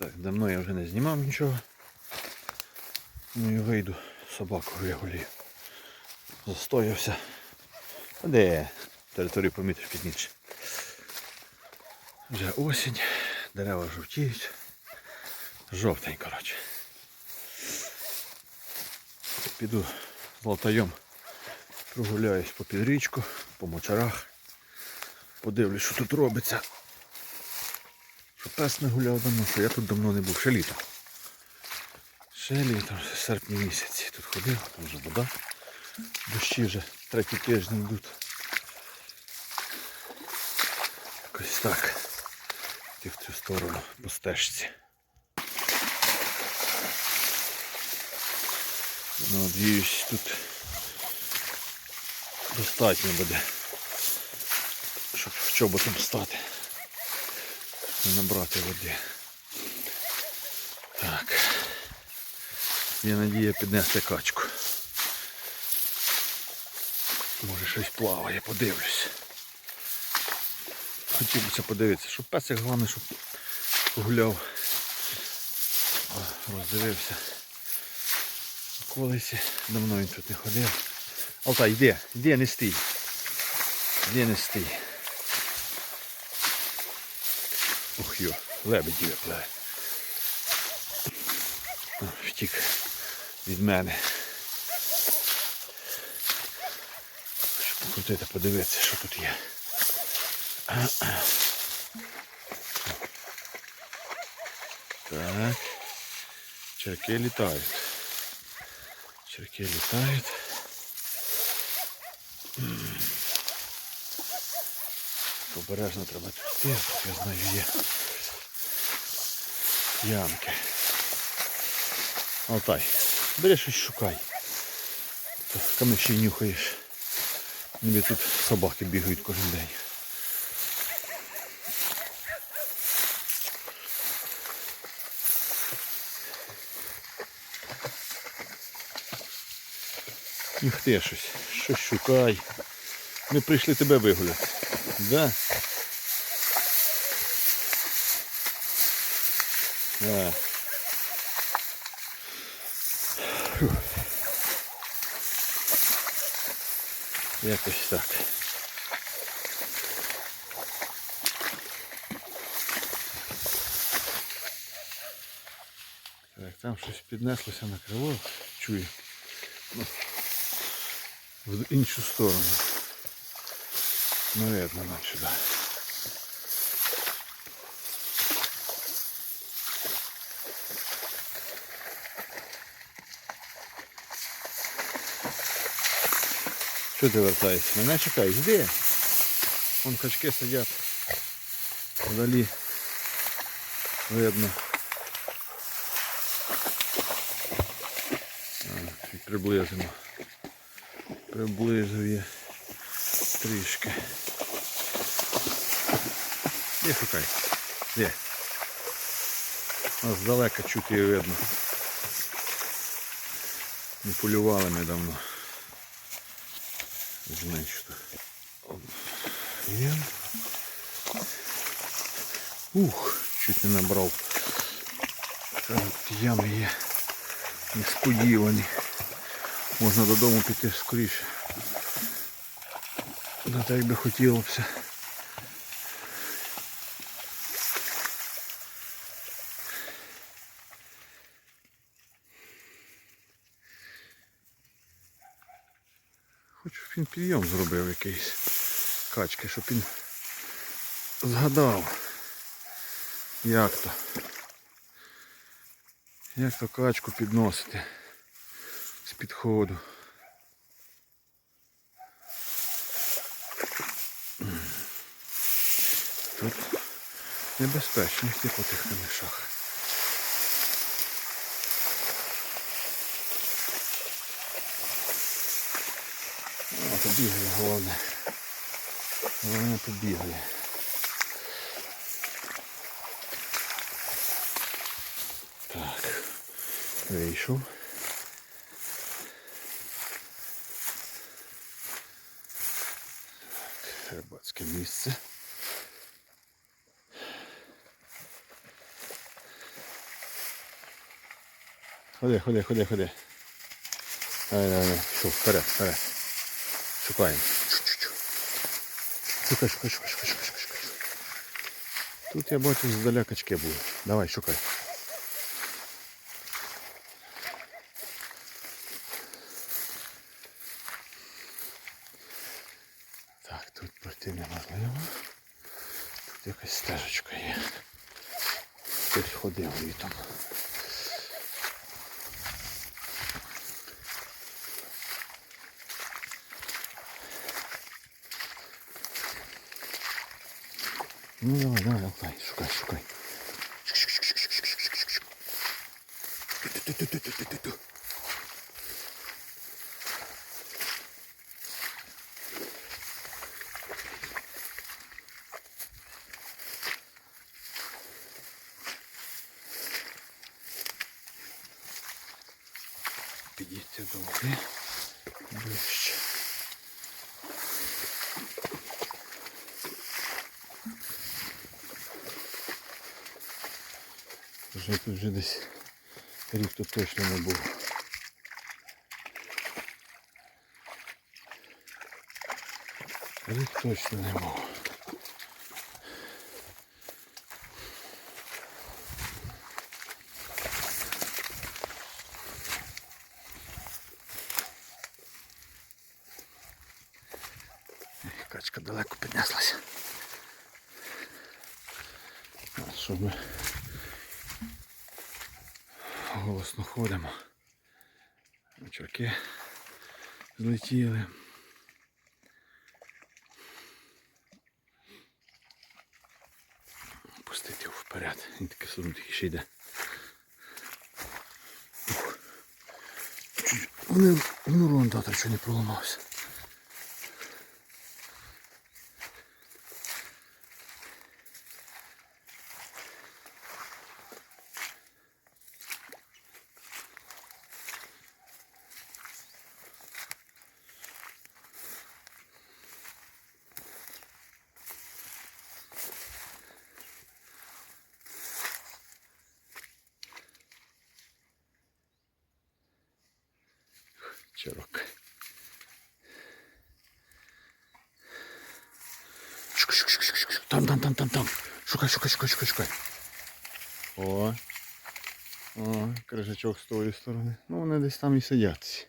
Так, давно я вже не знімав нічого. Ну і вийду собаку вигулюю. Застоявся. А де? Територію помітиш пізніше. Вже осінь, дерева жовтіють. Жовтень, коротше. Піду з латайом прогуляюсь по підрічку, по мочарах. Подивлюсь, що тут робиться. Що пес не гуляв давно, що я тут давно не був, ще літо. Ще літо, серпні місяці тут ходив, там вже вода. Дощі вже треті тижні йдуть. Якось так. Йти в цю сторону по стежці. Надіюсь, тут достатньо буде, щоб в чоботом стати. Набрати води. Так. Є надія піднести качку. Може щось плаває, подивлюсь. Хотів би це подивитися, щоб песик головне, щоб гуляв, роздивився. Колись давно він тут не ходив. Алтай, йди, йди, не стій. Йди, не стій. Ух йо, лебеді випливе. Втік від мене. Щоб покрутити, подивитися, що тут є. Так. Черки літають. Черки літають. Обережно треба йти, я знаю є ямки. Алтай, бери щось шукай. Камиші нюхаєш. Ніби тут собаки бігають кожен день. Нюхти щось, щось шукай. Ми прийшли тебе вигуляти. Да? Да. Якось так. Так, там щось піднеслося на крило, чую. Ну, в іншу сторону. Наверное, нам сюди. Що ти вертаєшся? Мене чекаєш? Де? Вон качки сидять. Вдалі видно. Приблизимо. Приблизує трішки. Де шукай? Де? Нас здалека чути і видно. Не полювали ми давно. Значить. Є. Ух, чуть не набрав. Кажуть, ями є несподівані. Можна додому піти скоріше. Да так би хотілося. Хочу, щоб він підйом зробив якийсь качки, щоб він згадав, як то. Як то качку підносити з підходу. Небезпечно йти по тих камешах. О, побігає головне. Головне побігає. Так, вийшов. Так, рибацьке місце. Ходи, ходи, ходи, ходи. Давай, давай, давай. Що, вперед, вперед. Шукаємо. Шукай, шукай, шукай, шукай, шукай, шукай, шукай. Тут я бачу здаля качки були. Давай, шукай. Так, тут пройти неможливо. Тут якась стежечка є. Тут ходив літом. Ну давай, давай, давай, шукай, шукай. Ту-ту-ту-ту-ту-ту-ту. Вже десь рік тут точно не був. Рік точно не був. Ех, Качка далеко піднеслася. А що ми голосно ходимо. Очерки злетіли. Пустити його вперед. Він таки сунуть ще йде. Вони гнурон завтра що не проламався. Чирок. Шукай, шукай, шукай, шукай, шукай. Там, там, там, там, там. Шукай, шукай, шукай, шукай, шукай. О. О, крижачок з тої сторони. Ну вони десь там і сидять.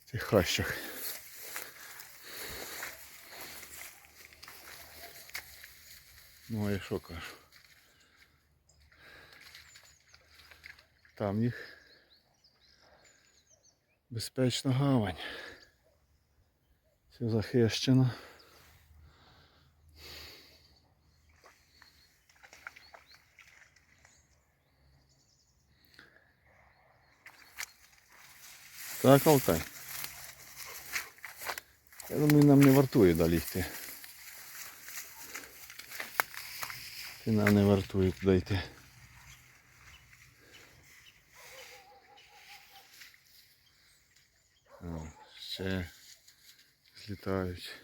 В цих хащах. Ну а я що кажу? Там їх безпечна гавань. Все захищено. Так, Алтай. Я думаю, нам не вартує далі йти. І нам не вартує туди йти. О, ще злітають.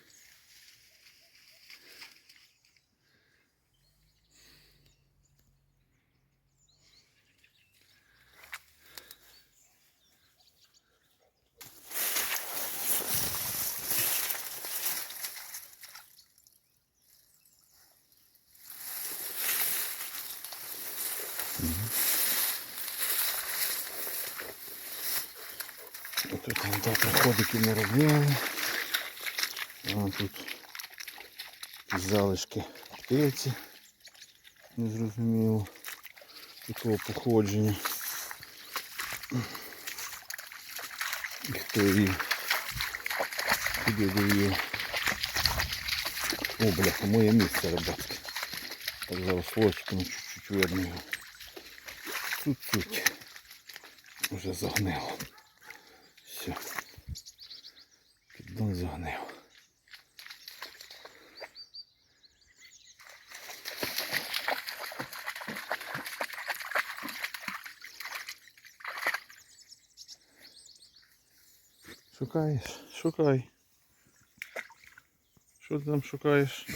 Тут там так ходиків не робили. А тут залишки птиці. Незрозуміло якого походження. І хто її куди довів. О, бляха, моє місце рибацьке. Так зараз лочками чуть-чуть видно його. Тут-тут. Вже загнило. Все. Піддон загнив. Шукаєш, шукай. Що ти там шукаєш?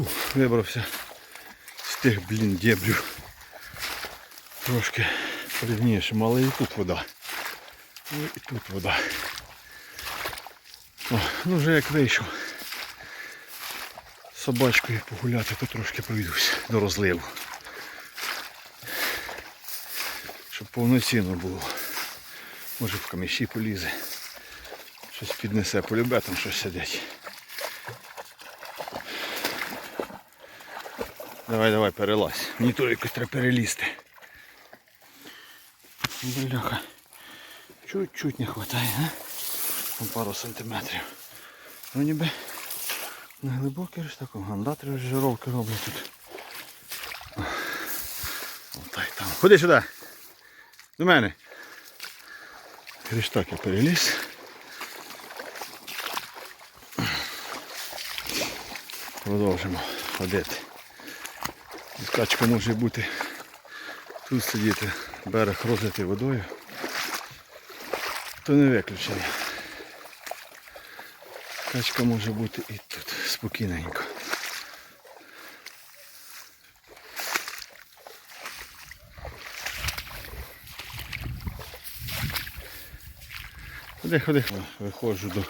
Фух, вибрався з тих, блін, дєбрів. Трошки порівнішим, але і тут вода. Ну, І тут вода. О, ну вже як вийшов собачкою погуляти, то трошки пройдусь до розливу. Щоб повноцінно було. Може в каміші полізе. Щось піднесе, полюбе там щось сидять. Давай, давай, перелазь. Мені то якось треба перелізти. Бляха. Чуть-чуть не вистачає, а? Там пару сантиметрів. Ну ніби не глибокий такого. Гандатри жировки роблять тут. Отай там. Ходи сюди. До мене. Криш я переліз. Продовжимо ходити. Качка може бути тут сидіти, берег розлитий водою. То не виключення. Качка може бути і тут спокійненько. Ходи, ходи, виходжу до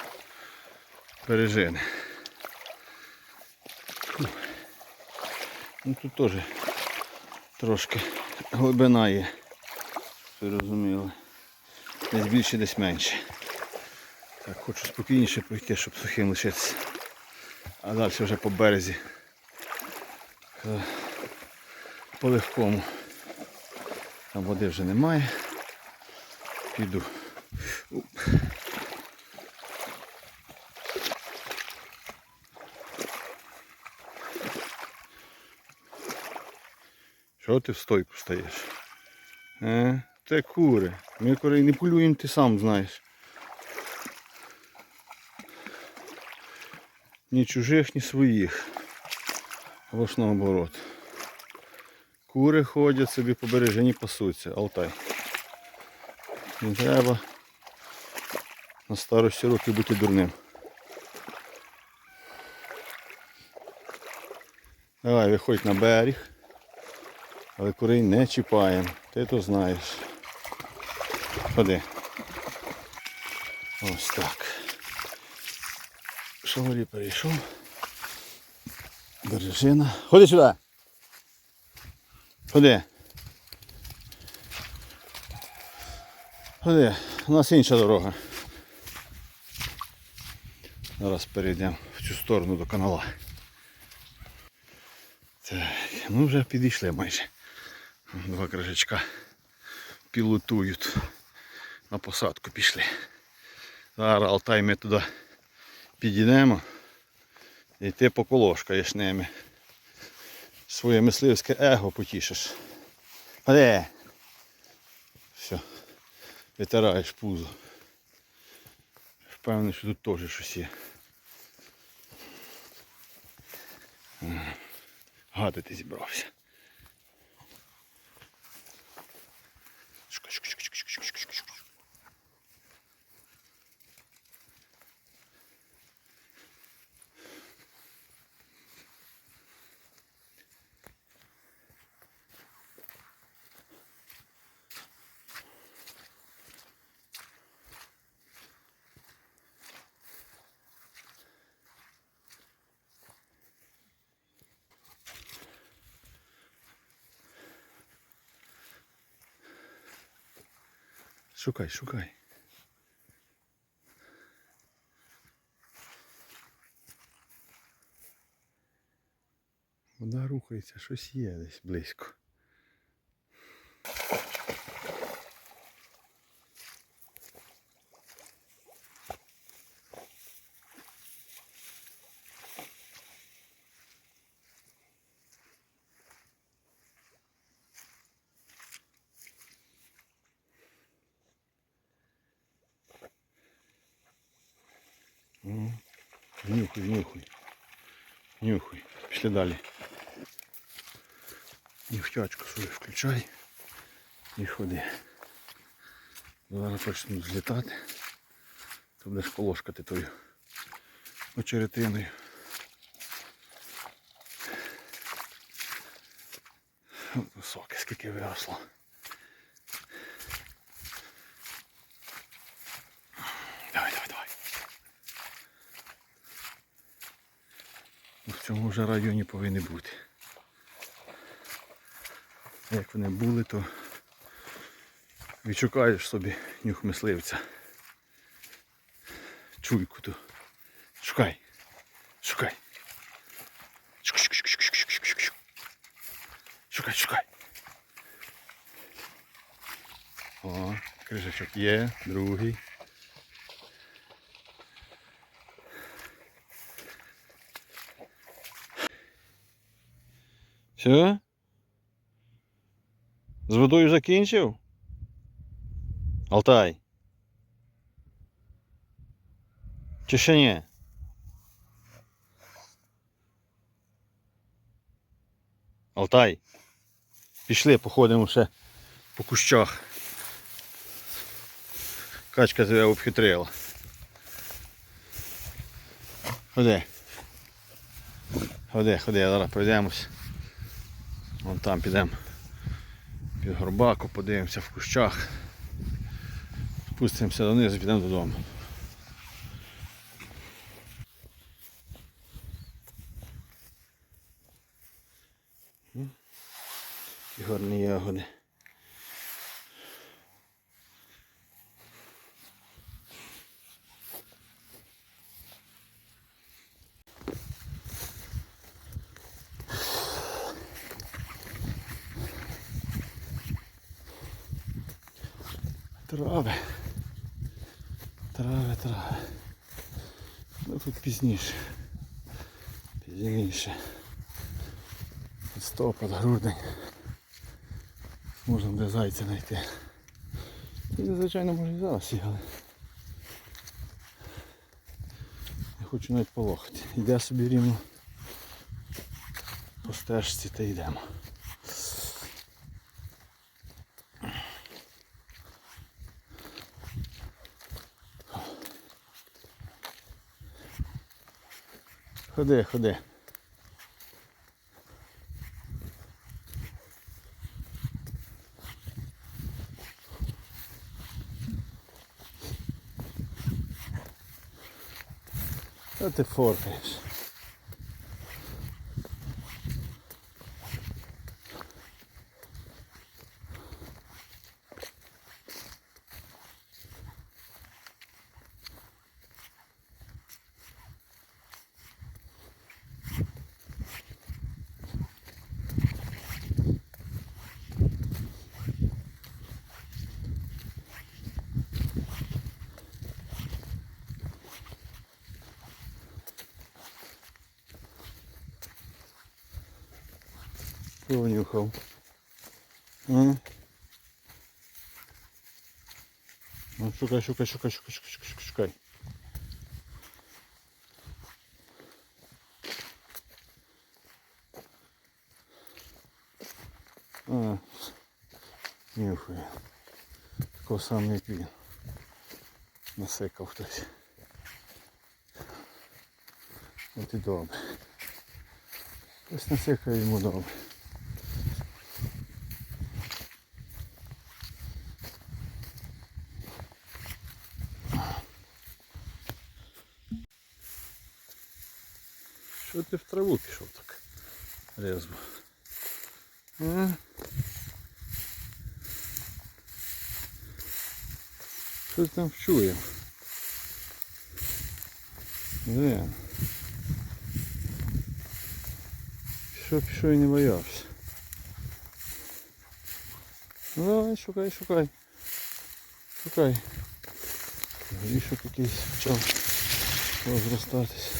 пережини. Ну тут теж трошки глибина є. Ви розуміли. Десь більше, десь менше. Так, хочу спокійніше пройти, щоб сухим лишитися. А далі вже по березі. По легкому. Там води вже немає. Піду. Що ти в стойку стаєш? Е? Це кури. Ми курей не полюємо, ти сам знаєш. Ні чужих, ні своїх. Ж наоборот. Кури ходять собі по бережині пасуться. Алтай. Не треба на старості років бути дурним. Давай, виходь на берег. Але курей не чіпаємо. Ти то знаєш. Ходи. Ось так. Шаворі перейшов. Бережина. Ходи сюди. Ходи. Ходи. У нас інша дорога. Зараз перейдемо в цю сторону до канала. Так, ну вже підійшли майже. Два крижачка пілотують. На посадку пішли. Зараз Алтай ми туди підійдемо. І ти поколошкаєш ними. Своє мисливське его потішиш. Ходи! Все. Витираєш пузо. Впевнений, що тут теж щось є. Ага. Гадити зібрався. Шукай, шукай. Вода рухається, щось є десь близько. Пішли далі. Нюхтячку свою включай і ходи. Зараз почнуть злітати. То будеш полошкати тою очеретиною. Високе, скільки виросло. Давай, давай, давай. Ну, В цьому вже районі повинні бути. Як вони були, то відшукаєш собі нюх мисливця. Чуйку ту. Шукай. Шукай. Шукай, шукай. О, крижачок є, другий. Все? З водою закінчив? Алтай. Чи ще ні? Алтай. Пішли, походимо ще по кущах. Качка тебе обхитрила. Ходи. Ходи, ходи, зараз пройдемось. Вон там підемо під горбаку, подивимося в кущах. Спустимося донизу, підемо додому. І гарні ягоди. Трави. Трави, трави. Ну тут пізніше. Пізніше. Листопад, грудень. Можна буде зайця знайти. І, звичайно, може і зараз є, але не хочу навіть полохати. Йде собі рівно по стежці та йдемо. Ходи, ходи. Та ти форкаєш? Понюхав. А? Ну, шукай, шукай, шукай, шукай, шукай, шукай, шукай. А, нюхає. Такого сам як він. Насикав хтось. От і добре. Хтось насикає йому добре. траву пішов так? Резво. А? Що ти там вчує? Де? Пішов, пішов і не боявся. Ну давай, шукай, шукай. Шукай. Горішок якийсь почав розростатись.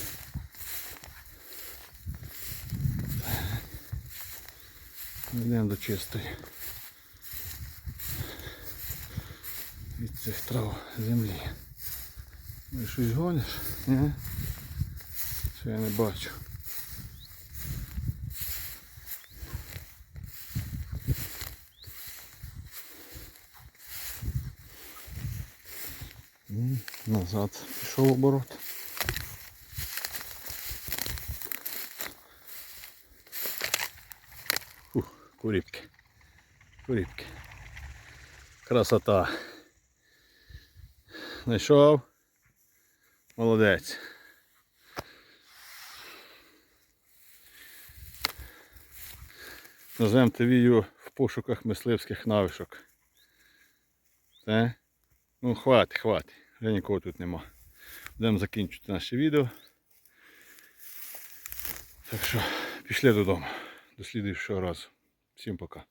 Йдемо до чистої. Від цих трав землі. Ну щось гониш? Ні? Що я не бачу. Назад пішов оборот. Куріпки. Куріпки. Красота. Знайшов. Молодець. Назвемо те відео в пошуках мисливських навичок. Це? Ну, хватить, хватить. Вже нікого тут нема. Будемо закінчувати наше відео. Так що, пішли додому. До слідуючого разу. Всім пока.